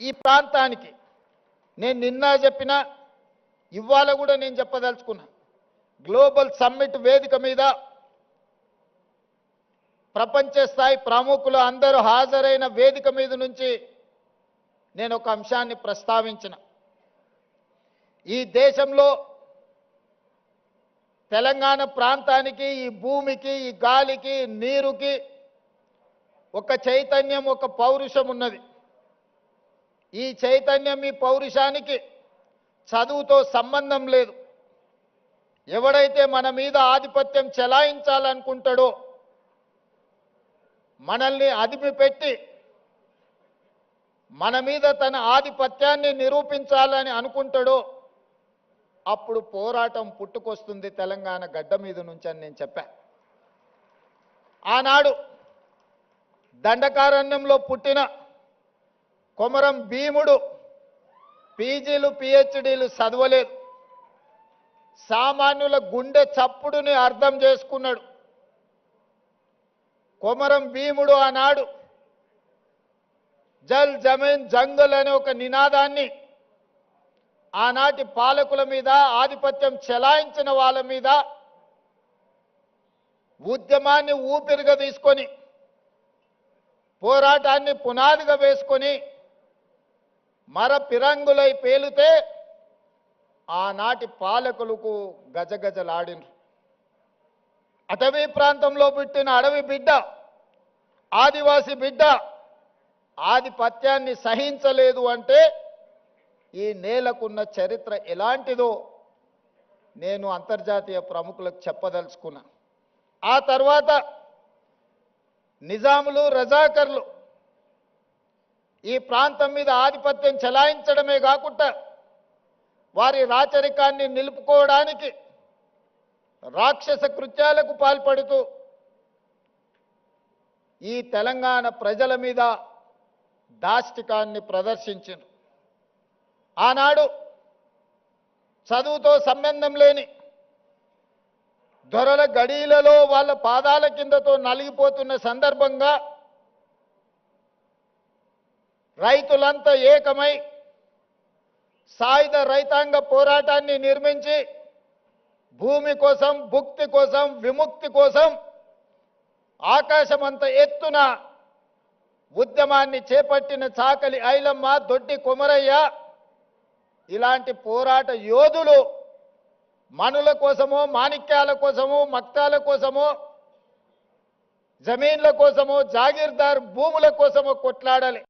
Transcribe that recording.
ఈ ప్రాంతానికి నేను నిన్న చెప్పిన ఇవాళ కూడా నేను చెప్పదలుచుకున్నా గ్లోబల్ సమ్మిట్ వేదిక మీద ప్రపంచ స్థాయి ప్రముఖులు అందరూ హాజరైన వేదిక మీద నుంచి నేను ఒక అంశాన్ని ప్రస్తావించిన. ఈ దేశంలో తెలంగాణ ప్రాంతానికి ఈ భూమికి ఈ గాలికి నీరుకి ఒక చైతన్యం ఒక పౌరుషం ఉన్నది. ఈ చైతన్యం ఈ పౌరుషానికి చదువుతో సంబంధం లేదు. ఎవడైతే మన మీద ఆధిపత్యం చెలాయించాలనుకుంటాడో మనల్ని అదిమి పెట్టి మన మీద తన ఆధిపత్యాన్ని నిరూపించాలని అనుకుంటాడో అప్పుడు పోరాటం పుట్టుకొస్తుంది తెలంగాణ గడ్డ మీద నుంచి అని నేను చెప్పా. ఆనాడు దండకారణ్యంలో పుట్టిన కొమరం భీముడు పీజీలు పిహెచ్డీలు చదవలేదు. సామాన్యుల గుండె చప్పుడుని అర్థం చేసుకున్నాడు. కొమరం భీముడు ఆనాడు జల్ జమీన్ జంగల్ అనే ఒక నినాదాన్ని ఆనాటి పాలకుల మీద ఆధిపత్యం చెలాయించిన వాళ్ళ మీద ఉద్యమాన్ని ఊపిరిగా తీసుకొని పోరాటాన్ని పునాదిగా వేసుకొని మర పిరంగులై పేలితే ఆనాటి పాలకులకు గజగజలాడినరు. అటవీ ప్రాంతంలో పుట్టిన అడవి బిడ్డ ఆదివాసి బిడ్డ ఆధిపత్యాన్ని సహించలేదు అంటే ఈ నేలకున్న చరిత్ర ఎలాంటిదో నేను అంతర్జాతీయ ప్రముఖులకు చెప్పదలుచుకున్నా. ఆ తర్వాత నిజాములు రజాకర్లు ఈ ప్రాంతం మీద ఆధిపత్యం చెలాయించడమే కాకుండా వారి రాచరికాన్ని నిలుపుకోవడానికి రాక్షస కృత్యాలకు పాల్పడుతూ ఈ తెలంగాణ ప్రజల మీద దాష్టికాన్ని ప్రదర్శించను ఆనాడు చదువుతో సంబంధం లేని దొరల గడీలలో వాళ్ళ పాదాల కిందతో నలిగిపోతున్న సందర్భంగా రైతులంతా ఏకమై సాయుధ రైతాంగ పోరాటాన్ని నిర్మించి భూమి కోసం భుక్తి కోసం విముక్తి కోసం ఆకాశమంత ఎత్తున ఉద్యమాన్ని చేపట్టిన చాకలి ఐలమ్మ దొడ్డి కొమరయ్య ఇలాంటి పోరాట యోధులు మనుల కోసమో మాణిక్యాల కోసమో మక్తాల కోసమో జమీన్ల కోసమో జాగీర్దార్ భూముల కోసమో కొట్లాడాలి.